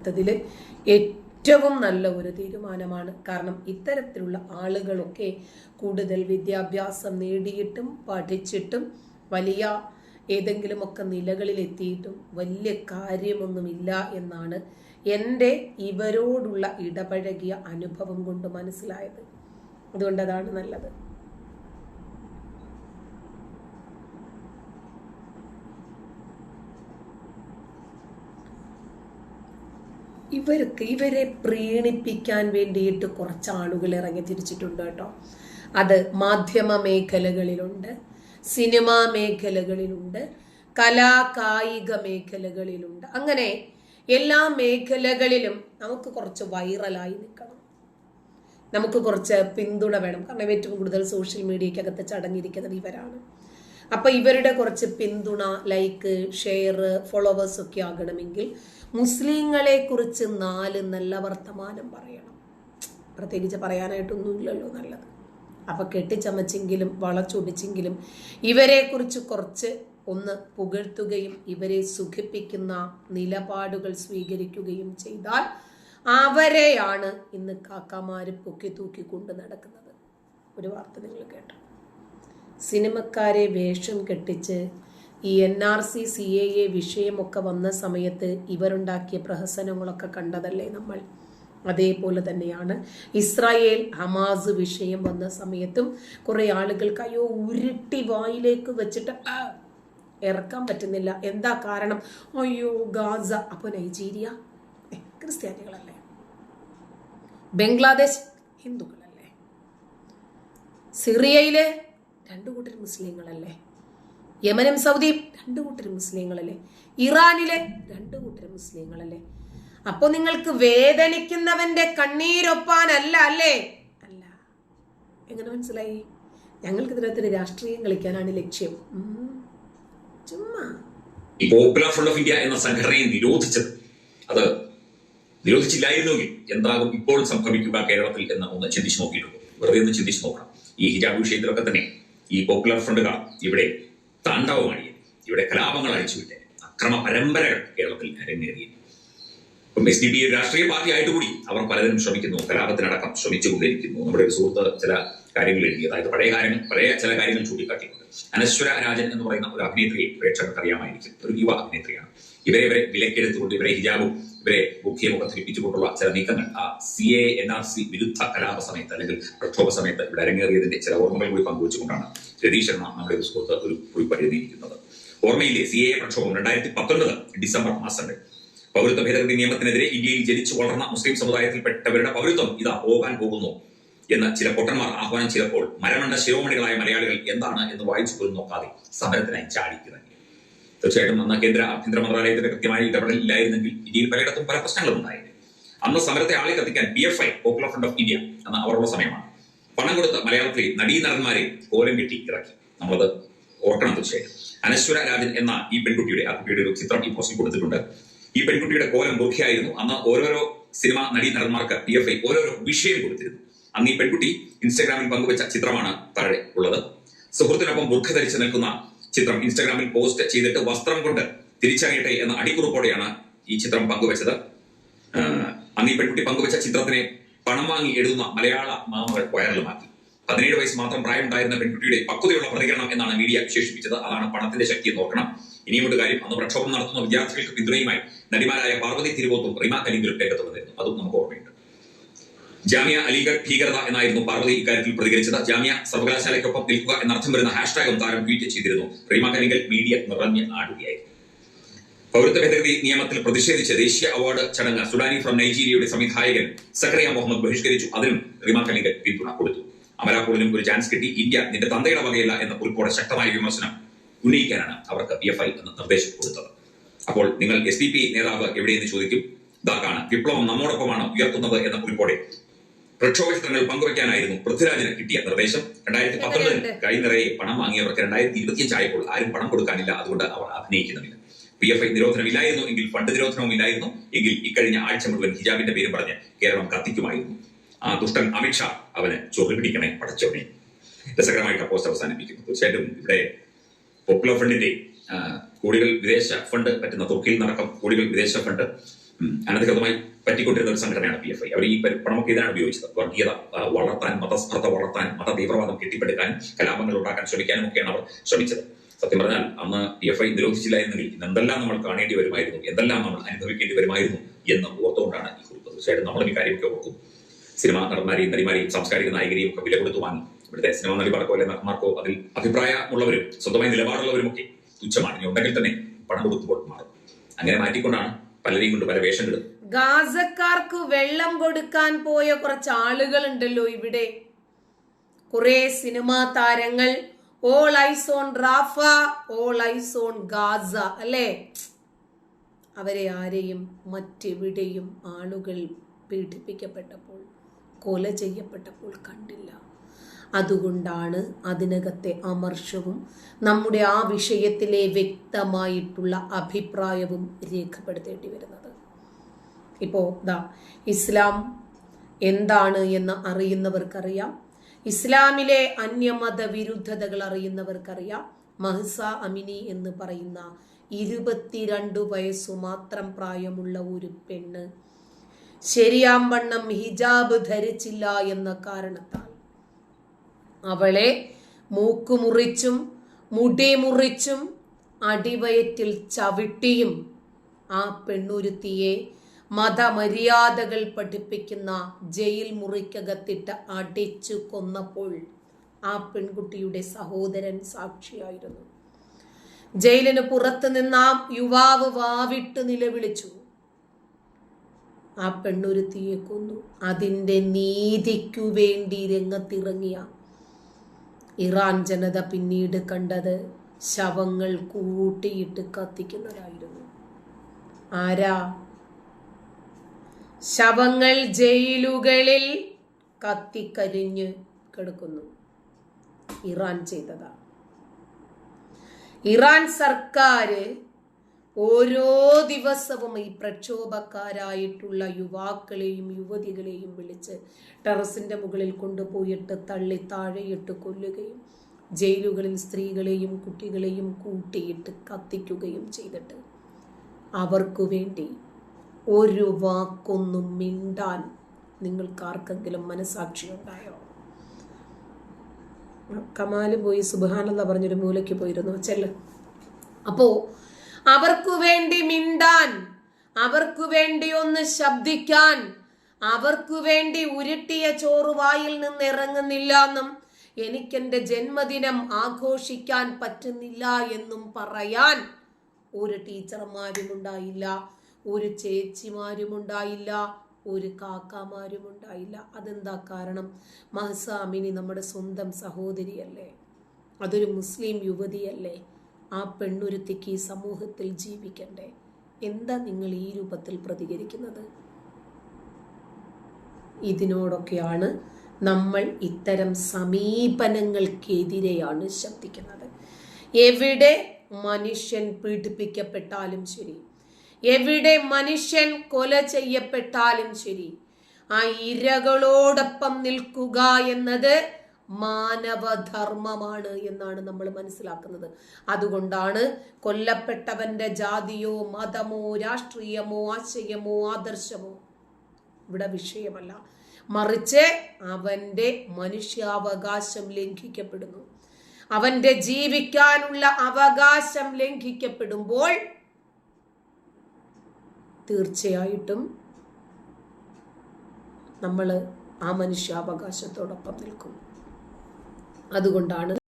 ത്തിൽ ഏറ്റവും നല്ല ഒരു തീരുമാനമാണ്. കാരണം ഇത്തരത്തിലുള്ള ആളുകളൊക്കെ കൂടുതൽ വിദ്യാഭ്യാസം നേടിയിട്ടും പഠിച്ചിട്ടും വലിയ ഏതെങ്കിലുമൊക്കെ നിലകളിൽ എത്തിയിട്ടും വലിയ കാര്യമൊന്നുമില്ല എന്നാണ് എന്റെ ഇവരോടുള്ള ഇടപഴകിയ അനുഭവം കൊണ്ട് മനസ്സിലായത്. അതുകൊണ്ട് അതാണ് നല്ലത്. ഇവർക്ക് ഇവരെ പ്രീണിപ്പിക്കാൻ വേണ്ടിയിട്ട് കുറച്ച് ആളുകൾ ഇറങ്ങി തിരിച്ചിട്ടുണ്ട് കേട്ടോ. അത് മാധ്യമ മേഖലകളിലുണ്ട് സിനിമാ മേഖലകളിലുണ്ട് കലാകായിക മേഖലകളിലുണ്ട്. അങ്ങനെ എല്ലാ മേഖലകളിലും നമുക്ക് കുറച്ച് വൈറലായി നിൽക്കണം. നമുക്ക് കുറച്ച് പിന്തുണ വേണം. കാരണം ഏറ്റവും കൂടുതൽ സോഷ്യൽ മീഡിയക്കകത്ത് ചടങ്ങിയിരിക്കുന്നത് ഇവരാണ്. അപ്പൊ ഇവരുടെ കുറച്ച് പിന്തുണ ലൈക്ക് ഷെയർ ഫോളോവേഴ്സ് ഒക്കെ ആകണമെങ്കിൽ മുസ്ലിങ്ങളെ കുറിച്ച് നാല് നല്ല വർത്തമാനം പറയണം. പ്രത്യേകിച്ച് പറയാനായിട്ടൊന്നുമില്ലല്ലോ നല്ലത്. അപ്പൊ കെട്ടിച്ചമച്ചെങ്കിലും വളച്ചൊടിച്ചെങ്കിലും ഇവരെ കുറിച്ച് കുറച്ച് ഒന്ന് പുകഴ്ത്തുകയും ഇവരെ സുഖിപ്പിക്കുന്ന നിലപാടുകൾ സ്വീകരിക്കുകയും ചെയ്താൽ അവരെയാണ് ഇന്ന് കാക്കമാര് പൊക്കി തൂക്കി കൊണ്ട് നടക്കുന്നത്. ഒരു വാർത്ത നിങ്ങൾ കേട്ടോ. സിനിമക്കാരെ വേഷം കെട്ടിച്ച് ഈ N R C C A A വിഷയമൊക്കെ വന്ന സമയത്ത് ഇവരുണ്ടാക്കിയ പ്രഹസനങ്ങളൊക്കെ കണ്ടതല്ലേ നമ്മൾ? അതേപോലെ തന്നെയാണ് ഇസ്രായേൽ ഹമാസ് വിഷയം വന്ന സമയത്തും കുറെ ആളുകൾക്ക് അയ്യോ ഉരുട്ടി വായിലേക്ക് വെച്ചിട്ട് ഇറക്കാൻ പറ്റുന്നില്ല. എന്താ കാരണം? അയ്യോ ഗാസ. അപ്പോൾ നൈജീരിയ? ക്രിസ്ത്യാനികളല്ലേ? ബംഗ്ലാദേശ് ഹിന്ദുക്കളല്ലേ? സിറിയയിലെ രണ്ടു കൂട്ടർ മുസ്ലിങ്ങളല്ലേ? യമനും സൗദിയും രണ്ടു കൂട്ടർ മുസ്ലിങ്ങളല്ലേ? ഇറാനിലെ രണ്ടു കൂട്ടർ മുസ്ലിങ്ങളല്ലേ? അപ്പൊ നിങ്ങൾക്ക് വേദനിക്കുന്നവന്റെ കണ്ണീരൊപ്പാനല്ല അല്ലേ? അല്ല. എങ്ങനെ മനസ്സിലായി? ഞങ്ങൾക്ക് ഇതിനകത്തൊരു രാഷ്ട്രീയം കളിക്കാനാണ് ലക്ഷ്യം. ചുമ്മാ. ഓഫ് ഇന്ത്യ എന്ന സംഘടനയെ നിരോധിച്ചത്. അത് നിരോധിച്ചില്ലായിരുന്നെങ്കിൽ എന്താകും ഇപ്പോൾ സംഭവിക്കുക കേരളത്തിൽ എന്ന് ഒന്ന് ചിന്തിച്ചു നോക്കിയിട്ടുണ്ട്? വെറുതെ ഒന്ന് ചിന്തിച്ചു നോക്കണം. ഈ ഹിജാബ് വിഷയത്തിലൊക്കെ തന്നെ ഈ പോപ്പുലർ ഫ്രണ്ടുകാർ ഇവിടെ താണ്ഡവമായി ഇവിടെ കലാപങ്ങൾ അഴിച്ചുവിട്ട്. അക്രമ പരമ്പരകൾ കേരളത്തിൽ അരങ്ങേറി ഇപ്പം എസ് ഡി പി രാഷ്ട്രീയ പാർട്ടി ആയിട്ട് കൂടി അവർ പലതിനും ശ്രമിക്കുന്നു. കലാപത്തിനടക്കം ശ്രമിച്ചുകൊണ്ടിരിക്കുന്നു. നമ്മുടെ ഒരു സുഹൃത്ത് ചില കാര്യങ്ങൾ എഴുതി അതായത് പഴയ കാര്യങ്ങൾ പഴയ ചില കാര്യങ്ങൾ ചൂണ്ടിക്കാട്ടിയിട്ടുണ്ട് അനശ്വര രാജൻ എന്ന് പറയുന്ന ഒരു അഭിനേത്രിയെ പ്രേക്ഷകർക്ക് അറിയാമായിരിക്കും ഒരു യുവ അഭിനേത്രിയാണ്. ഇവരെ ഇവരെ വിലക്കെടുത്തുകൊണ്ട് ഇവരെ ഹിജാബും ഇവരെ ബുക്കിയുമൊക്കെ ധരിപ്പിച്ചുകൊണ്ടുള്ള ചില നീക്കങ്ങൾ. ആ C A N R C വിരുദ്ധ കലാപ സമയത്ത് അല്ലെങ്കിൽ പ്രക്ഷോഭ സമയത്ത് ഇവിടെ അരങ്ങേറിയതിന്റെ ചില ഓർമ്മകൾ കൂടി പങ്കുവച്ചുകൊണ്ടാണ് രതീഷ് ശർമ്മ നമ്മുടെ ഒരു സുഹൃത്ത് ഒരു കുറിപ്പ് എഴുതിയിരിക്കുന്നത്. ഓർമ്മയിലെ സി എ പ്രക്ഷോഭം രണ്ടായിരത്തി പത്തൊൻപത് ഡിസംബർ മാസത്തിൽ. പൗരത്വ ഭേദഗതി നിയമത്തിനെതിരെ ഇന്ത്യയിൽ ജനിച്ചു വളർന്ന മുസ്ലിം സമുദായത്തിൽപ്പെട്ടവരുടെ പൗരത്വം ഇതാ പോകാൻ പോകുന്നു. എന്ന് ചില പൊട്ടന്മാർ ആഹ്വാനം ചെയ്തപ്പോൾ മരണണ്ട ശിവമണികളായ മലയാളികൾ എന്താണ് എന്ന് വായിച്ചു പോലും നോക്കാതെ സമരത്തിനായി ചാടിക്കുന്നു തീർച്ചയായിട്ടും അന്ന് കേന്ദ്ര ആഭ്യന്തര മന്ത്രാലയത്തിന്റെ കൃത്യമായ ഇടപെടലില്ലായിരുന്നെങ്കിൽ ഇന്ത്യയിൽ പലയിടത്തും പല പ്രശ്നങ്ങളും ഉണ്ടായിരുന്നു. അന്ന് സമരത്തെ ആളെ കത്തിക്കാൻ P F I popular front of India എന്ന അവരുടെ സമയമാണ്. പണം കൊടുത്ത് മലയാളത്തിലെ നടീനടന്മാരെ കോലം കെട്ടി ഇറക്കി. നമ്മളത് ഓർക്കണം തീർച്ചയായിട്ടും. അനശ്വര രാജൻ എന്ന ഈ പെൺകുട്ടിയുടെ ആ കുട്ടിയുടെ ഒരു ചിത്രം ഈ പോസ്റ്റിൽ കൊടുത്തിട്ടുണ്ട്. ഈ പെൺകുട്ടിയുടെ കോലം ബുർഖയായിരുന്നു അന്ന് ഓരോരോ സിനിമ നടീ നടന്മാർക്ക് പി എഫ് ഐ ഓരോരോ വിഷയം കൊടുത്തിരുന്നു. അന്ന് ഈ പെൺകുട്ടി ഇൻസ്റ്റാഗ്രാമിൽ പങ്കുവച്ച ചിത്രമാണ് താഴെ ഉള്ളത്. സുഹൃത്തിനൊപ്പം ബുർഖ ധരിച്ച് നിൽക്കുന്ന ചിത്രം ഇൻസ്റ്റാഗ്രാമിൽ പോസ്റ്റ് ചെയ്തിട്ട് വസ്ത്രം കൊണ്ട് തിരിച്ചറിയട്ടെ എന്ന അടിക്കുറിപ്പോടെയാണ് ഈ ചിത്രം പങ്കുവച്ചത്. അന്ന് ഈ പെൺകുട്ടി പങ്കുവച്ച ചിത്രത്തിനെ പണം വാങ്ങി എഴുതുന്ന മലയാള മാമകൾ വൈറലുമാക്കി പതിനേഴ് വയസ്സ് മാത്രം പ്രായമുണ്ടായിരുന്ന പെൺകുട്ടിയുടെ പക്വതയുള്ള പ്രതികരണം എന്നാണ് മീഡിയ വിശേഷിപ്പിച്ചത്. അതാണ് പണത്തിന്റെ ശക്തി എന്ന് ഓർക്കണം. ഇനിയുമൊരു കാര്യം അന്ന് പ്രക്ഷോഭം നടത്തുന്ന വിദ്യാർത്ഥികൾക്ക് പിന്തുണയുമായി നടിമാരായ പാർവതി തിരുവോത്തും റിമ കലിംഗിലും രംഗത്ത് വന്നിരുന്നു. അതും നമുക്ക് ഓർമ്മയുണ്ട്. ജാമ്യ അലിഗഡ് ഭീകരത എന്നായിരുന്നു പാർവതി ഇക്കാര്യത്തിൽ പ്രതികരിച്ചത്. ജാമ്യ സർവകലാശാലയ്ക്കൊപ്പം നിൽക്കുക എന്നർത്ഥം വരുന്ന ഹാഷ്ടാഗും താരം ട്വീറ്റ് ചെയ്തിരുന്നു. റീമ കലിംഗൽ മീഡിയ നിറഞ്ഞ് ആടുകയായിരുന്നു പൗരത്വ ഭേദഗതി നിയമത്തിൽ പ്രതിഷേധിച്ച് ദേശീയ അവാർഡ് ചടങ്ങ് സുഡാനി ഫ്രം നൈജീരിയയുടെ സംവിധായകൻ സക്രിയ മുഹമ്മദ് ബഹിഷ്കരിച്ചു. അതിനും റിമ കലിംഗൽ പിന്തുണ കൊടുത്തു. അമരാപോളിനും ഒരു ചാൻസ് കിട്ടി. ഇന്ത്യ നിന്റെ തന്തയുടെ വകയില്ല എന്ന കുറിപ്പോടെ ശക്തമായ വിമർശനം ഉന്നയിക്കാനാണ് അവർക്ക് പി എഫ് ഐ എന്ന നിർദ്ദേശം കൊടുത്തത്. അപ്പോൾ നിങ്ങൾ എസ് ഡി പി നേതാവ് എവിടെയെന്ന് ചോദിക്കും? ഇതാക്കാണ് വിപ്ലവം നമ്മോടൊപ്പമാണ് ഉയർത്തുന്നത് എന്ന കുറിപ്പോടെ പ്രക്ഷോഭ ചിത്രങ്ങൾ പങ്കുവയ്ക്കാനായിരുന്നു പൃഥ്വിരാജിന് കിട്ടിയ നിർദ്ദേശം. രണ്ടായിരത്തി പത്തൊൻപതിൽ? കൈ നിറയെ പണം വാങ്ങിയവർക്ക് രണ്ടായിരത്തി ഇരുപത്തിയഞ്ച് ആയപ്പോൾ ആരും പണം കൊടുക്കാനില്ല. അതുകൊണ്ട് അവർ അഭിനയിക്കുന്നില്ല പി എഫ് ഐ നിരോധനം ഇല്ലായിരുന്നു എങ്കിൽ ഫണ്ട് നിരോധനവും ഇല്ലായിരുന്നു. എങ്കിൽ ഇക്കഴിഞ്ഞ ആഴ്ച മുഴുവൻ ഹിജാബിന്റെ പേര് പറഞ്ഞ് കേരളം കത്തിക്കുമായിരുന്നു. ആ ദുഷ്ടൻ അമിത്ഷാ അവന് ചൊറി പിടിക്കണേ പടച്ചോണേ രസകരമായിട്ട് പോസ്റ്റ് അവസാനിപ്പിക്കുന്നു. തീർച്ചയായിട്ടും ഇവിടെ പോപ്പുലർ ഫണ്ടിന്റെ കോടികൾ വിദേശ ഫണ്ട് പറ്റുന്ന തുർക്കിയിൽ നടക്കും. കോടികൾ വിദേശ ഫണ്ട് അനധികൃതമായി പറ്റിക്കൊണ്ടിരുന്ന ഒരു സംഘടനയാണ് പി എഫ് ഐ അവർ ഈ പണമൊക്കെ ഇതിനാണ് ഉപയോഗിച്ചത്. വർഗീയത വളർത്താൻ മതസ്പർദ്ധ വളർത്താൻ മത തീവ്രവാദം കെട്ടിപ്പടുക്കാനും കലാപങ്ങൾ ഉണ്ടാക്കാൻ ശ്രമിക്കാനും ഒക്കെയാണ് അവർ ശ്രമിച്ചത്. സത്യം പറഞ്ഞാൽ അന്ന് പി എഫ് ഐ നിരോധിച്ചില്ലായിരുന്നെങ്കിൽ എന്തെല്ലാം നമ്മൾ കാണേണ്ടി വരുമായിരുന്നു എന്തെല്ലാം നമ്മൾ അനുഭവിക്കേണ്ടി വരുമായിരുന്നു എന്ന് ഓർത്തുകൊണ്ടാണ് ഈ കുറിപ്പ്. തീർച്ചയായിട്ടും നമ്മൾ ഈ കാര്യമൊക്കെ ഓർക്കും. സിനിമാ നടന്മാരെയും നടിമാരെയും സാംസ്കാരിക നായകരെയും ഒക്കെ വില കൊടുത്തു വാങ്ങി ഇവിടുത്തെ സിനിമാ നടിമാർക്കോ അല്ലെങ്കിൽ നടന്മാർക്കോ അതിൽ അഭിപ്രായമുള്ളവരും സ്വന്തമായി നിലപാടുള്ളവരും ഒക്കെ തുച്ഛമാണ് ഉണ്ടെങ്കിൽ തന്നെ പണം കൊടുക്കുമ്പോൾ മാറും. അങ്ങനെ മാറ്റിക്കൊണ്ടാണ് പലരെയും കൊണ്ട് പല വേഷങ്ങളും ഗാസക്കാർക്ക് വെള്ളം കൊടുക്കാൻ പോയ കുറച്ച് ആളുകൾ ഉണ്ടല്ലോ ഇവിടെ. കുറെ സിനിമാ താരങ്ങൾ. All eyes on Rafah all eyes on Gaza അല്ലേ? അവരെ ആരെയും മറ്റെവിടെയും ആളുകൾ പീഡിപ്പിക്കപ്പെട്ടപ്പോൾ കൊല ചെയ്യപ്പെട്ടപ്പോൾ കണ്ടില്ല. അതുകൊണ്ടാണ് അതിനകത്തെ അമർഷവും നമ്മുടെ ആ വിഷയത്തിലെ വ്യക്തമായിട്ടുള്ള അഭിപ്രായവും രേഖപ്പെടുത്തേണ്ടി വരുന്നത്. ഇപ്പോൾ ദാ ഇസ്ലാം എന്താണ് എന്ന് അറിയുന്നവർക്കറിയാം. ഇസ്ലാമിലെ അന്യമത വിരുദ്ധതകൾ അറിയുന്നവർക്കറിയാം. മഹ്സ അമിനി എന്ന് പറയുന്ന ഇരുപത്തിരണ്ട് വയസ്സു മാത്രം പ്രായമുള്ള ഒരു പെണ്ണ് ശരിയാം വണ്ണം ഹിജാബ് ധരിച്ചില്ല എന്ന കാരണത്താൽ അവളെ മൂക്കുമുറിച്ചും മുടി മുറിച്ചും അടിവയറ്റിൽ ചവിട്ടിയും ആ പെണ്ണുരുത്തിയെ മതമര്യാദകൾ പഠിപ്പിക്കുന്ന ജയിൽ മുറിക്കകത്തിട്ട് അടിച്ചു കൊന്നപ്പോൾ ആ പെൺകുട്ടിയുടെ സഹോദരൻ സാക്ഷിയായിരുന്നു. ജയിലിന് പുറത്ത് നിന്ന് ആ യുവാവ് വാവിട്ട് നിലവിളിച്ചു. ആ പെണ്ണുരുത്തിയെ കൊന്നു. അതിന്റെ നീതിക്കു വേണ്ടി രംഗത്തിറങ്ങിയ ഇറാൻ ജനത പിന്നീട് കണ്ടത് ശവങ്ങൾ കൂട്ടിയിട്ട് കത്തിക്കുന്നതായിരുന്നു. ആരാ? ശവങ്ങൾ ജയിലുകളിൽ കത്തിക്കരിഞ്ഞ് കിടക്കുന്നു. ഇറാൻ ചെയ്തതാ. ഇറാൻ സർക്കാർ ഓരോ ദിവസവും ഈ പ്രക്ഷോഭക്കാരായിട്ടുള്ള യുവാക്കളെയും യുവതികളെയും വിളിച്ച് ടെറസിന്റെ മുകളിൽ കൊണ്ടുപോയിട്ട് തള്ളി താഴെയിട്ട് കൊല്ലുകയും ജയിലുകളിൽ സ്ത്രീകളെയും കുട്ടികളെയും കൂട്ടിയിട്ട് കത്തിക്കുകയും ചെയ്തിട്ട് അവർക്കു വേണ്ടി ഒരു വാക്കൊന്നും മിണ്ടാൻ നിങ്ങൾക്കാർക്കെങ്കിലും മനസാക്ഷിയുണ്ടായോ കമാൽ പോയി സുബാനെന്ന് പറഞ്ഞൊരു മൂലയ്ക്ക് പോയിരുന്നു ചെല്ല്. അപ്പോ അവർക്കു വേണ്ടി മിണ്ടാൻ അവർക്കു വേണ്ടി ഒന്ന് ശബ്ദിക്കാൻ അവർക്കു വേണ്ടി ഉരുട്ടിയ ചോറ് വായിൽ നിന്ന് ഇറങ്ങുന്നില്ല എന്നും എനിക്കെന്റെ ജന്മദിനം ആഘോഷിക്കാൻ പറ്റുന്നില്ല എന്നും പറയാൻ ഒരു ടീച്ചർമാരും ഉണ്ടായില്ല ഒരു ചേച്ചിമാരും ഉണ്ടായില്ല ഒരു കാക്കാമാരും ഉണ്ടായില്ല അതെന്താ കാരണം? മഹസാമിനി നമ്മുടെ സ്വന്തം സഹോദരിയല്ലേ? അതൊരു മുസ്ലിം യുവതിയല്ലേ? ആ പെണ്ണുരുത്തിക്ക് ഈ സമൂഹത്തിൽ ജീവിക്കണ്ടേ? എന്താ നിങ്ങൾ ഈ രൂപത്തിൽ പ്രതികരിക്കുന്നത്? ഇതിനോടൊക്കെയാണ് നമ്മൾ ഇത്തരം സമീപനങ്ങൾക്കെതിരെയാണ് ശബ്ദിക്കുന്നത്. എവിടെ മനുഷ്യൻ പീഡിപ്പിക്കപ്പെട്ടാലും ശരി എവിടെ മനുഷ്യൻ കൊല ചെയ്യപ്പെട്ടാലും ശരി ആ ഇരകളോടൊപ്പം നിൽക്കുക എന്നത് മാനവധർമ്മമാണ് എന്നാണ് നമ്മൾ മനസ്സിലാക്കുന്നത്. അതുകൊണ്ടാണ് കൊല്ലപ്പെട്ടവന്റെ ജാതിയോ മതമോ രാഷ്ട്രീയമോ ആശയമോ ആദർശമോ ഇവിടെ വിഷയമല്ല. മറിച്ച് അവന്റെ മനുഷ്യാവകാശം ലംഘിക്കപ്പെടുന്നു. അവന്റെ ജീവിക്കാനുള്ള അവകാശം ലംഘിക്കപ്പെടുമ്പോൾ തീർച്ചയായിട്ടും നമ്മൾ ആ മനുഷ്യാവകാശത്തോടൊപ്പം നിൽക്കും. അതുകൊണ്ടാണ്